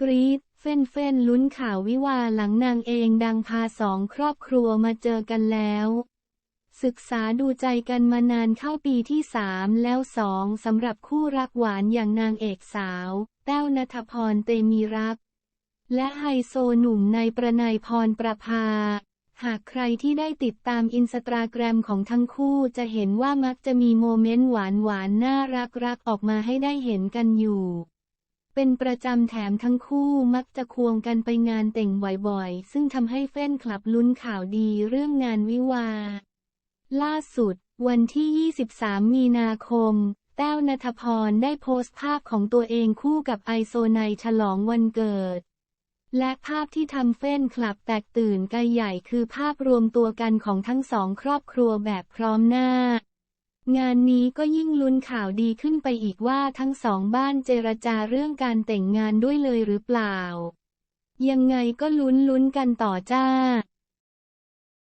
กรีดเฟ้นเฟ้นลุ้นข่าววิวาหลังนางเองดังพาสองครอบครัวมาเจอกันแล้ว ศึกษาดูใจกันมานานเข้าปีที่สามแล้วสองสำหรับคู่รักหวานอย่างนางเอกสาว แต้วนัทพรเตมีรัก และไฮโซหนุ่มในายประนายพรประภา หากใครที่ได้ติดตามอินสตาแกรมของทั้งคู่จะเห็นว่ามักจะมีโมเมนต์หวานหวานน่ารักรักๆออกมาให้ได้เห็นกันอยู่ เป็นประจำแถมทั้งคู่มักจะควงกันไปงานแต่งบ่อยๆ ซึ่งทำให้แฟนคลับลุ้นข่าวดีเรื่องงานวิวา ล่าสุด วันที่ 23 มีนาคม แต้วนัทพรได้โพสต์ภาพของตัวเองคู่กับไอโซไนฉลองวันเกิด และภาพที่ทำเฟ้นคลับแตกตื่นกันใหญ่คือภาพรวมตัวกันของทั้งสองครอบครัวแบบพร้อมหน้า งานนี้ก็ยิ่งลุ้นข่าวดีขึ้นไปอีกว่าทั้งสองบ้านเจรจาเรื่องการแต่งงานด้วยเลยหรือเปล่า ยังไงก็ลุ้นลุ้นๆกันต่อจ้า